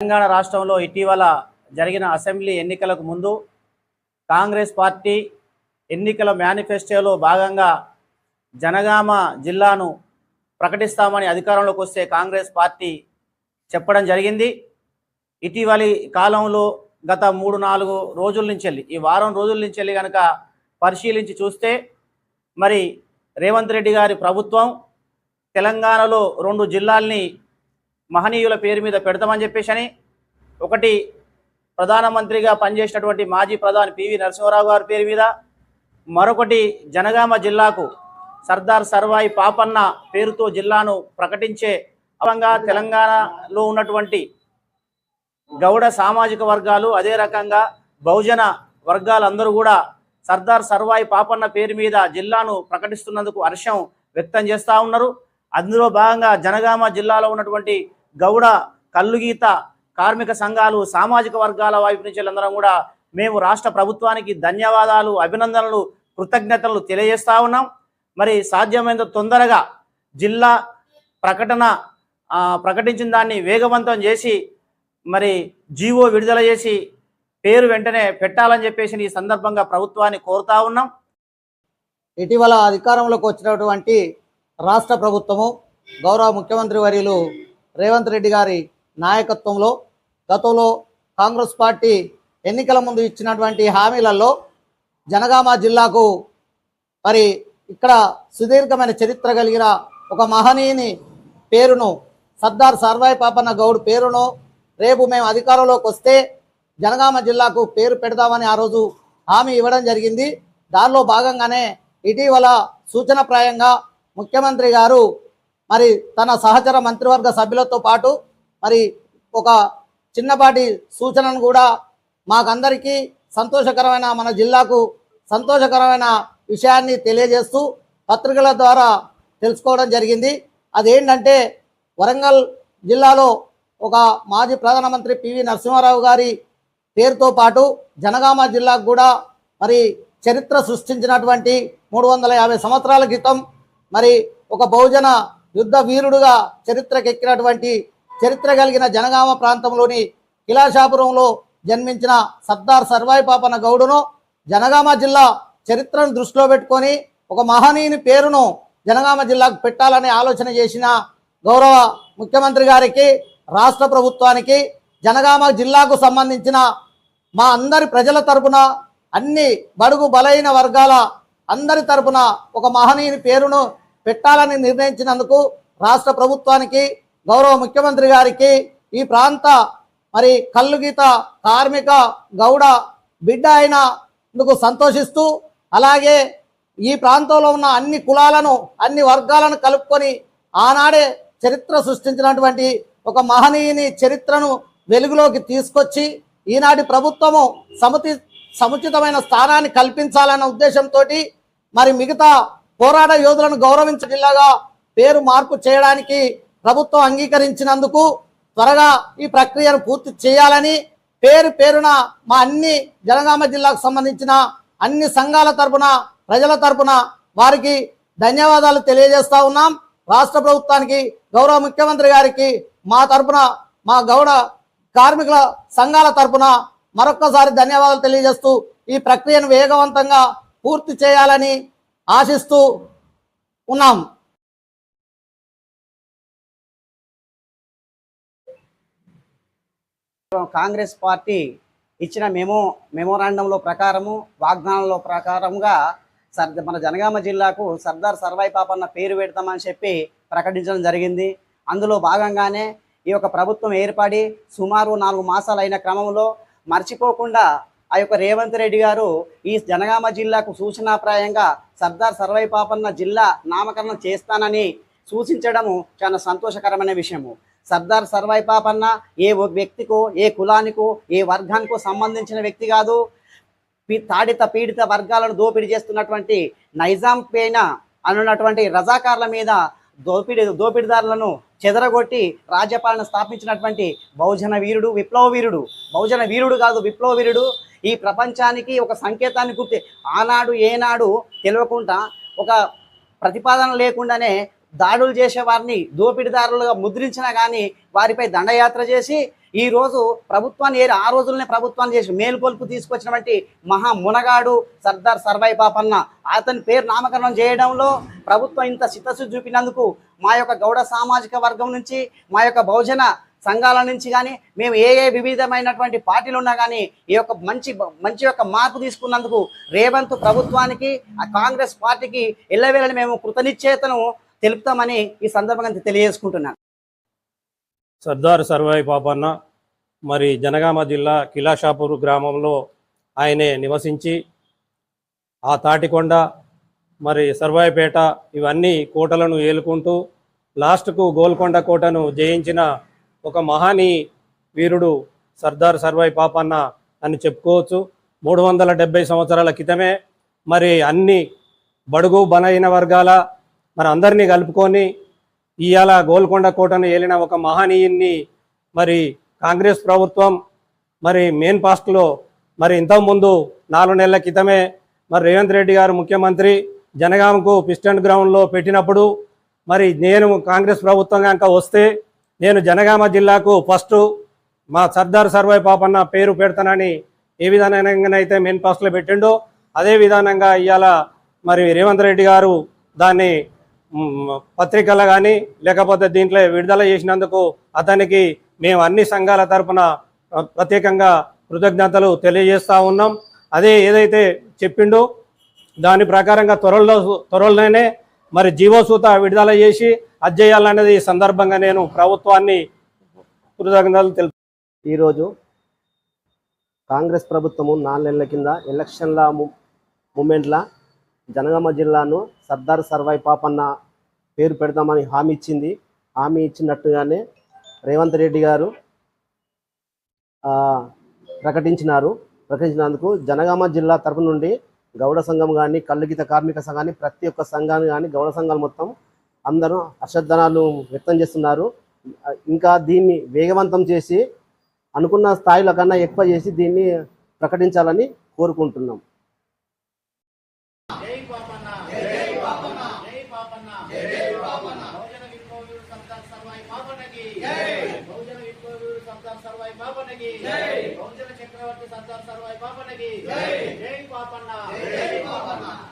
తెలంగాణ రాష్ట్రంలో ఇటీవల జరిగిన అసెంబ్లీ ఎన్నికలకు ముందు కాంగ్రెస్ పార్టీ ఎన్నికల మేనిఫెస్టోలో భాగంగా జనగామ జిల్లాను ప్రకటిస్తామని అధికారంలోకి వస్తే కాంగ్రెస్ పార్టీ చెప్పడం జరిగింది. ఇటీవలి కాలంలో గత మూడు నాలుగు రోజుల నుంచి వెళ్ళి ఈ వారం రోజుల నుంచి వెళ్ళి కనుక పరిశీలించి చూస్తే మరి రేవంత్ రెడ్డి గారి ప్రభుత్వం తెలంగాణలో రెండు జిల్లాల్ని మహనీయుల పేరు మీద పెడతామని చెప్పేసి ఒకటి ప్రధానమంత్రిగా పనిచేసినటువంటి మాజీ ప్రధాని పివి నరసింహారావు గారి పేరు మీద మరొకటి జనగామ జిల్లాకు సర్దార్ సర్వాయి పాపన్న పేరుతో జిల్లాను ప్రకటించే అవంగా తెలంగాణలో ఉన్నటువంటి గౌడ సామాజిక వర్గాలు అదే రకంగా బహుజన వర్గాలందరూ కూడా సర్దార్ సర్వాయి పాపన్న పేరు మీద జిల్లాను ప్రకటిస్తున్నందుకు హర్షం వ్యక్తం చేస్తూ ఉన్నారు. అందులో భాగంగా జనగామ జిల్లాలో ఉన్నటువంటి గౌడ కల్లుగీత కార్మిక సంఘాలు సామాజిక వర్గాల వైపు నుంచి అందరం కూడా మేము రాష్ట్ర ప్రభుత్వానికి ధన్యవాదాలు అభినందనలు కృతజ్ఞతలు తెలియజేస్తూ ఉన్నాం. మరి సాధ్యమైనంత తొందరగా జిల్లా ప్రకటన ప్రకటించిన దాన్ని వేగవంతం చేసి మరి జీవో విడుదల చేసి పేరు వెంటనే పెట్టాలని చెప్పేసి ఈ సందర్భంగా ప్రభుత్వాన్ని కోరుతా ఉన్నాం. ఇటీవల అధికారంలోకి వచ్చినటువంటి రాష్ట్ర ప్రభుత్వము గౌరవ ముఖ్యమంత్రి వర్యులు రేవంత్ రెడ్డి గారి నాయకత్వంలో గతంలో కాంగ్రెస్ పార్టీ ఎన్నికల ముందు ఇచ్చినటువంటి హామీలలో జనగామ జిల్లాకు మరి ఇక్కడ సుదీర్ఘమైన చరిత్ర కలిగిన ఒక మహనీయుని పేరును సర్దార్ సర్వాయి పాపన్న గౌడ్ పేరును రేపు మేము అధికారంలోకి వస్తే జనగామ జిల్లాకు పేరు పెడదామని ఆ రోజు హామీ ఇవ్వడం జరిగింది. దానిలో భాగంగానే ఇటీవల సూచనప్రాయంగా ముఖ్యమంత్రి గారు మరి తన సహచర మంత్రివర్గ సభ్యులతో పాటు మరి ఒక చిన్నపాటి సూచనను కూడా మాకందరికీ సంతోషకరమైన మన జిల్లాకు సంతోషకరమైన విషయాన్ని తెలియజేస్తూ పత్రికల ద్వారా తెలుసుకోవడం జరిగింది. అదేంటంటే వరంగల్ జిల్లాలో ఒక మాజీ ప్రధానమంత్రి పివి నరసింహారావు గారి పేరుతో పాటు జనగామ జిల్లాకు కూడా మరి చరిత్ర సృష్టించినటువంటి మూడు వందల యాభై సంవత్సరాల క్రితం మరి ఒక బహుజన యుద్ధ వీరుడుగా చరిత్రకెక్కినటువంటి చరిత్ర కలిగిన జనగామ ప్రాంతంలోని కిలాషాపురంలో జన్మించిన సర్దార్ సర్వాయిపాపన గౌడును జనగామ జిల్లా చరిత్రను దృష్టిలో పెట్టుకొని ఒక మహనీయుని పేరును జనగామ జిల్లాకు పెట్టాలని ఆలోచన చేసిన గౌరవ ముఖ్యమంత్రి గారికి రాష్ట్ర ప్రభుత్వానికి జనగామ జిల్లాకు సంబంధించిన మా అందరి ప్రజల తరపున అన్ని బడుగు బలైన వర్గాల అందరి తరపున ఒక మహనీయుని పేరును పెట్టాలని నిర్ణయించినందుకు రాష్ట్ర ప్రభుత్వానికి గౌరవ ముఖ్యమంత్రి గారికి ఈ ప్రాంత మరి కల్లుగీత కార్మిక గౌడ బిడ్డ అయినందుకు సంతోషిస్తూ అలాగే ఈ ప్రాంతంలో ఉన్న అన్ని కులాలను అన్ని వర్గాలను కలుపుకొని ఆనాడే చరిత్ర సృష్టించినటువంటి ఒక మహనీయుని చరిత్రను వెలుగులోకి తీసుకొచ్చి ఈనాటి ప్రభుత్వము సముచి సముచితమైన స్థానాన్ని కల్పించాలన్న ఉద్దేశంతో మరి మిగతా పోరాట యోధులను గౌరవించే జిల్లాగా పేరు మార్పు చేయడానికి ప్రభుత్వం అంగీకరించినందుకు త్వరగా ఈ ప్రక్రియను పూర్తి చేయాలని పేరు పేరున మా అన్ని జనగామ జిల్లాకు సంబంధించిన అన్ని సంఘాల తరపున ప్రజల తరపున వారికి ధన్యవాదాలు తెలియజేస్తా ఉన్నాం. రాష్ట్ర ప్రభుత్వానికి గౌరవ ముఖ్యమంత్రి గారికి మా తరపున మా గౌడ కార్మికుల సంఘాల తరపున మరొక్కసారి ధన్యవాదాలు తెలియజేస్తూ ఈ ప్రక్రియను వేగవంతంగా పూర్తి చేయాలని ఆశిస్తూ ఉన్నాం. కాంగ్రెస్ పార్టీ ఇచ్చిన మెమో మెమోరాండంలో ప్రకారము వాగ్దానంలో ప్రకారంగా సర్ మన జనగామ జిల్లాకు సర్దార్ సర్వాయి పాపన్న పేరు పెడతామని చెప్పి ప్రకటించడం జరిగింది. అందులో భాగంగానే ఈ యొక్క ప్రభుత్వం ఏర్పడి సుమారు నాలుగు మాసాలు అయిన క్రమంలో మర్చిపోకుండా ఆ యొక్క రేవంత్ రెడ్డి గారు ఈ జనగామ జిల్లాకు సూచనాప్రాయంగా సర్దార్ సర్వాయి పాపన్న జిల్లా నామకరణం చేస్తానని సూచించడము చాలా సంతోషకరమైన విషయము. సర్దార్ సర్వాయి పాపన్న ఏ వ్యక్తికో ఏ కులానికో ఏ వర్గానికో సంబంధించిన వ్యక్తి కాదు. పీ- తాడిత పీడిత వర్గాలను దోపిడీ చేస్తున్నటువంటి నైజాం పైన అనున్నటువంటి రజాకార్ల మీద దోపిడీ దోపిడీదారులను చెదరగొట్టి రాజ్యపాలన స్థాపించినటువంటి బహుజన వీరుడు విప్లవ వీరుడు. బహుజన వీరుడు కాదు విప్లవ వీరుడు. ఈ ప్రపంచానికి ఒక సంకేతాన్ని గుర్తి ఆనాడు ఏనాడు తెలియకుండా ఒక ప్రతిపాదన లేకుండానే దాడులు చేసే వారిని దోపిడిదారులుగా ముద్రించినా కానీ వారిపై దండయాత్ర చేసి ఈ రోజు ప్రభుత్వాన్ని ఏ- ఆ రోజులనే ప్రభుత్వాన్ని చేసి మేలుకొల్పు తీసుకొచ్చినటువంటి మహా మునగాడు సర్దార్ సర్వై పాపన్న అతని పేరు నామకరణం చేయడంలో ప్రభుత్వం ఇంత చిత్తశుద్ధి చూపినందుకు మా యొక్క గౌడ సామాజిక వర్గం నుంచి మా యొక్క బహుజన సంఘాల నుంచి కానీ మేము ఏ ఏ వివిధమైనటువంటి పార్టీలు ఉన్నా కానీ ఈ యొక్క మంచి మంచి యొక్క మార్పు తీసుకున్నందుకు రేవంత్ ప్రభుత్వానికి ఆ కాంగ్రెస్ పార్టీకి ఎల్లవేళని మేము కృతనిశ్చేతను తెలుపుతామని ఈ సందర్భంగా తెలియజేసుకుంటున్నాను. సర్దార్ సర్వాయి పాపన్న మరి జనగామ జిల్లా కిలాషాపూర్ గ్రామంలో ఆయనే నివసించి ఆ తాటికొండ మరి సర్వాయిపేట ఇవన్నీ కోటలను ఏలుకుంటూ లాస్ట్కు గోల్కొండ కోటను జయించిన ఒక మహానీ వీరుడు సర్దార్ సర్వాయి పాపన్న అని చెప్పుకోవచ్చు. మూడు వందల డెబ్బై సంవత్సరాల క్రితమే మరి అన్ని బడుగు బలహీన వర్గాల మరి అందరినీ కలుపుకొని ఇవాళ గోల్కొండ కోటను ఏలిన ఒక మహనీయుణ్ణి మరి కాంగ్రెస్ ప్రభుత్వం మరి మెయిన్ పాస్ట్లో మరి ఇంతకుముందు నాలుగు నెలల క్రితమే మరి రేవంత్ రెడ్డి గారు ముఖ్యమంత్రి జనగామకు పిస్టన్ గ్రౌండ్లో పెట్టినప్పుడు మరి నేను కాంగ్రెస్ ప్రభుత్వం కనుక వస్తే నేను జనగామ జిల్లాకు ఫస్ట్ మా సర్దార్ సర్వాయి పాపన్న పేరు పెడతానని ఏ విధానంగానైతే మెయిన్ పాస్ట్లో పెట్టిండో అదే విధానంగా ఇవాళ మరి రేవంత్ రెడ్డి గారు దాన్ని పత్రికలు కానీ లేకపోతే దీంట్లో విడుదల చేసినందుకు అతనికి మేము అన్ని సంఘాల తరపున ప్రత్యేకంగా కృతజ్ఞతలు తెలియజేస్తూ ఉన్నాం. అదే ఏదైతే చెప్పిండో దాని ప్రకారంగా త్వరలో త్వరలోనే మరి జీవోసూత విడుదల చేసి అధ్యయాలనేది చేయాలనేది ఈ సందర్భంగా నేను ప్రభుత్వాన్ని కృతజ్ఞతలు తెలుపు ఈరోజు కాంగ్రెస్ ప్రభుత్వము నాలుగు నెలల కింద ఎలక్షన్ల మూమెంట్ల జనగామ జిల్లాను సర్దార్ సర్వాయి పాపన్న పేరు పెడదామని హామీ ఇచ్చింది. హామీ ఇచ్చినట్టుగానే రేవంత్ రెడ్డి గారు ప్రకటించినారు. ప్రకటించినందుకు జనగామ జిల్లా తరపు నుండి గౌడ సంఘం కానీ కళ్ళుగీత కార్మిక సంఘాన్ని ప్రతి ఒక్క సంఘాన్ని కానీ గౌడ సంఘాలు మొత్తం అందరూ హర్షధ్వానాలు వ్యక్తం చేస్తున్నారు. ఇంకా దీన్ని వేగవంతం చేసి అనుకున్న స్థాయిలో కన్నా ఎక్కువ చేసి దీన్ని ప్రకటించాలని కోరుకుంటున్నాం. పాపన్న. జై పాపన్న. జై పాపన్న. జై పాపన్న. బహుజన విప్లవీరుడు సర్దార్ సర్వాయి పాపన్నకి. జై. బహుజన విప్లవీరుడు సర్దార్ సర్వాయి పాపన్నకి. జై. బహుజన చక్రవర్తి సర్దార్ సర్వాయి పాపన్నకి. జై. జై పాపన్న. జై పాపన్న.